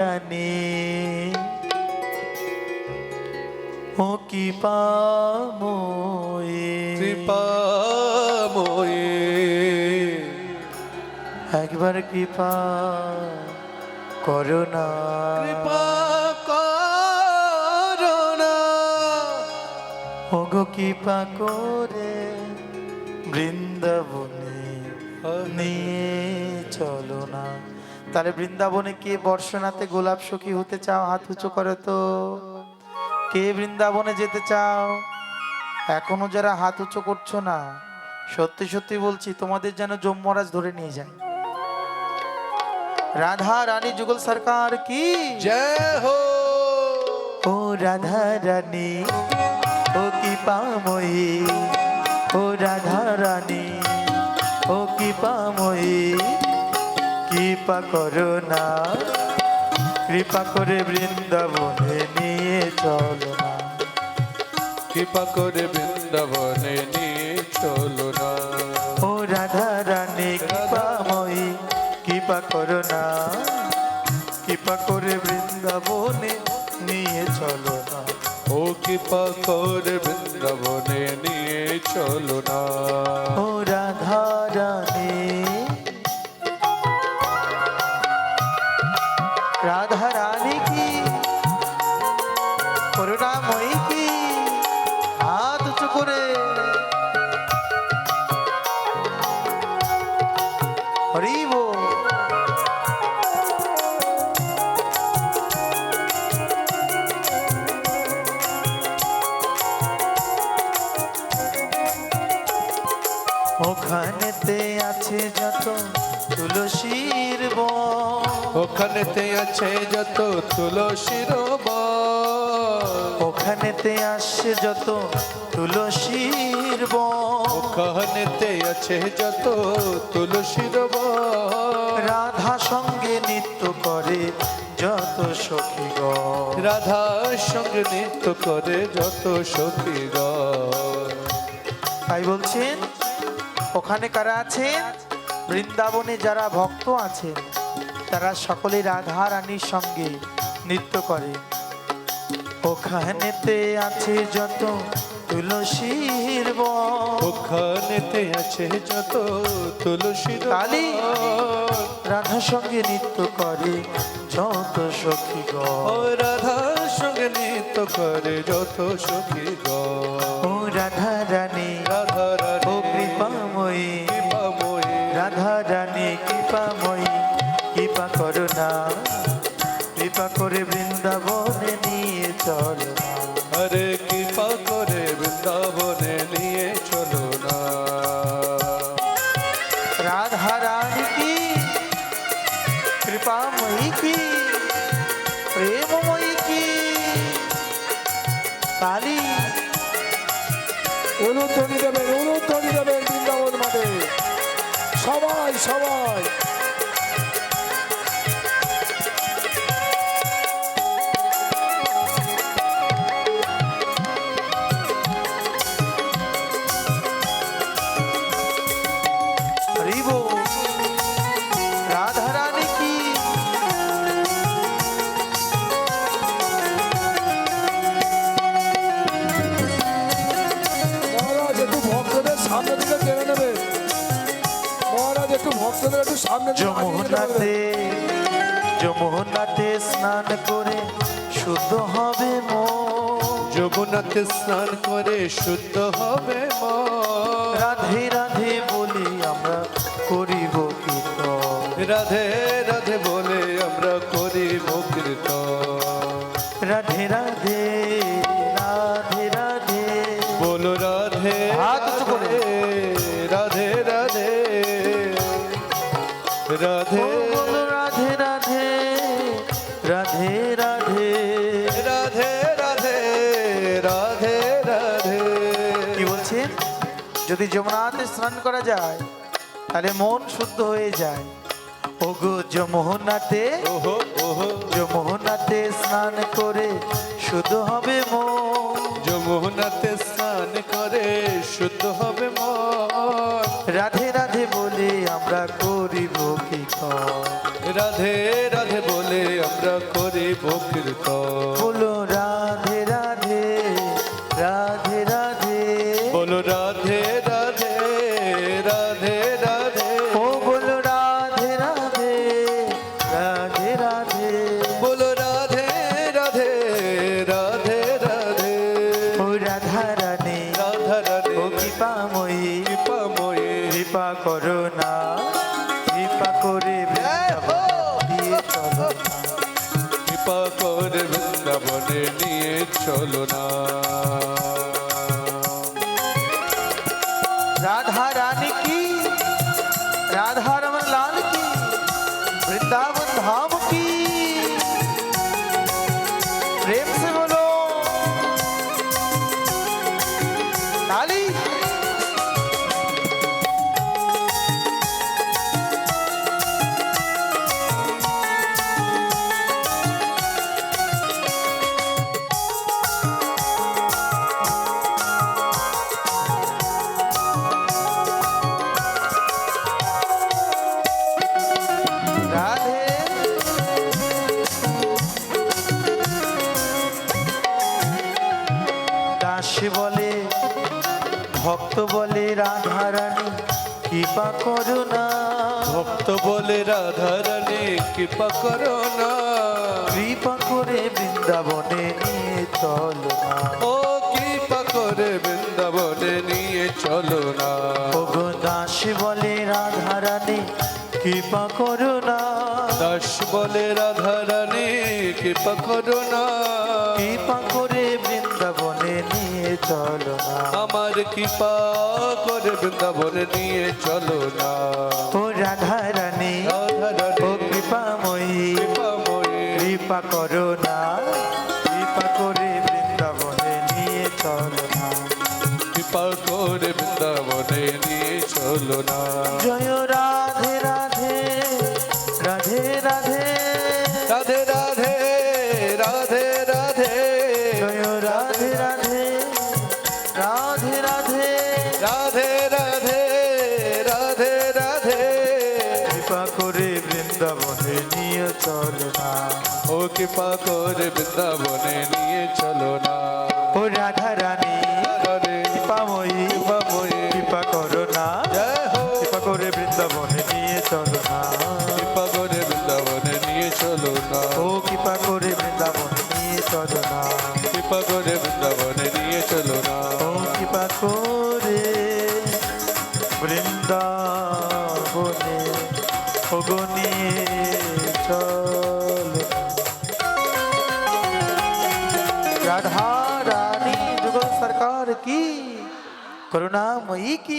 জানে। ও কি পাময়ে কৃপাময়ে একবার কৃপা করোনা কৃপা করোনা ওগো কৃপা করে বৃন্দাবনে নিয়ে চলো না। তাহলে বৃন্দাবনে কে বর্ষনাতে গোলাপ সখী হতে চাও হাত উঁচু করে তো। কে বৃন্দাবনে যেতে চাও? এখনও যারা হাত উঁচু করছ না সত্যি সত্যি বলছি তোমাদের যেন যমরাজ ধরে নিয়ে যায়। রাধা রানী যুগল সরকার কি? জয় হো। ও রাধা রানী ও কি পাময়ী ও রাধা রানী ও কি পাময়ী কৃপা করো না। কৃপা করে বৃন্দাবনে নিয়ে চলো না। কৃপা করে বৃন্দাবনে নিয়ে চলো না। ও রাধা রানী কৃপাময়ী কৃপা করো না। কৃপা করে বৃন্দাবনে নিয়ে চলো না। ও কৃপা করে বৃন্দাবনে নিয়ে চলো না। ও রাধা রানী আছে যত তুলসীর বন। ওখানেতে আছে যত তুলসীর বন। ওখানেতে আসছে যত তুলসীর বন। ওখানেতে আছে যত তুলসীর বন। রাধা সঙ্গে নৃত্য করে যত সখী রাধার সঙ্গে নৃত্য করে যত সখী তাই বলছেন? ওখানে কারা আছেন? বৃন্দাবনে যারা ভক্ত আছেন তারা সকলে রাধা রানীর সঙ্গে নৃত্য করে। ওখানেতে আছে যত তুলসীর ওখানেতে আছে যত তুলসীর কালী। রাধা সঙ্গে নৃত্য করে যত সখী গ রাধার সঙ্গে নৃত্য করে যত সখী গ রাধা রানী। রাধা করুণা কৃপা করে বৃন্দাবনে নিয়ে চলো না। আরে কৃপা করে বৃন্দাবনে নিয়ে চলো না। রাধা রানী কি কৃপাময়ী কি প্রেমময়ী কি? কালী দেবেন দেবেন বৃন্দাবন মাঠে। সবাই সবাই। যমুনাতে যমুনাতে স্নান করে শুদ্ধ হবে মন। যমুনাতে স্নান করে শুদ্ধ হবে রাধে রাধে বলি আমরা করিব কীর্তন। রাধে যদি যমুনাতে স্নান করা যায় তাহলে মন শুদ্ধ হয়ে যায়। ওগো যমুনাতে ওহো ওহো। যমুনাতে স্নান করে শুদ্ধ হবে মন। যমুনাতে স্নান করে শুদ্ধ হবে মন। রাধে রাধে বলে আমরা করিব কি কর রাধে রাধে বলে আমরা করিব কীর্তন। বলো রাধে রাধে রাধে রাধে। বলো রাধে ধরনে কৃপাময়ী কৃপাময়ী কৃপা কৃপা করে কৃপা করে বৃন্দাবনে নিয়ে চলো না। রাধা রানী কি? রাধা Charlie. ভক্ত বলে রাধা রানী কৃপা করো না। ভক্ত বলে রাধা রানী কৃপা করো না। কৃপা করে বৃন্দাবনে নিয়ে চলো না। ও কৃপা করে বৃন্দাবনে নিয়ে চলো না। ওগো দাসী বলে রাধা রানী কৃপা করো না। দাস বলে রাধা রানী কৃপা করো না। কৃপা করে চলো না। আমার কৃপা করে বৃন্দাবনে নিয়ে চলো না। ও রাধা রানী ও রানী কৃপাময়ী। কৃপা করো না। কৃপা করে বৃন্দাবনে নিয়ে চলো না। কৃপা করে বৃন্দাবনে নিয়ে চলো না। জয় রাধে রাধে। বৃন্দাবনে নিয়ে চলো না। ও কৃপা করে বৃন্দাবনে নিয়ে চলো না। ও রাধা রানী কৃপাময়ী কৃপাময়ী। কৃপা করো না। কৃপা করে বৃন্দাবনে নিয়ে চলো না। কৃপা করে বৃন্দাবনে নিয়ে চলো না। ও কৃপা করে বৃন্দাবনে নিয়ে চলো না। কৃপা করে বৃন্দাবনে নিয়ে চলো না। ও কৃপা করে বৃন্দাবনে ওগো calma aí que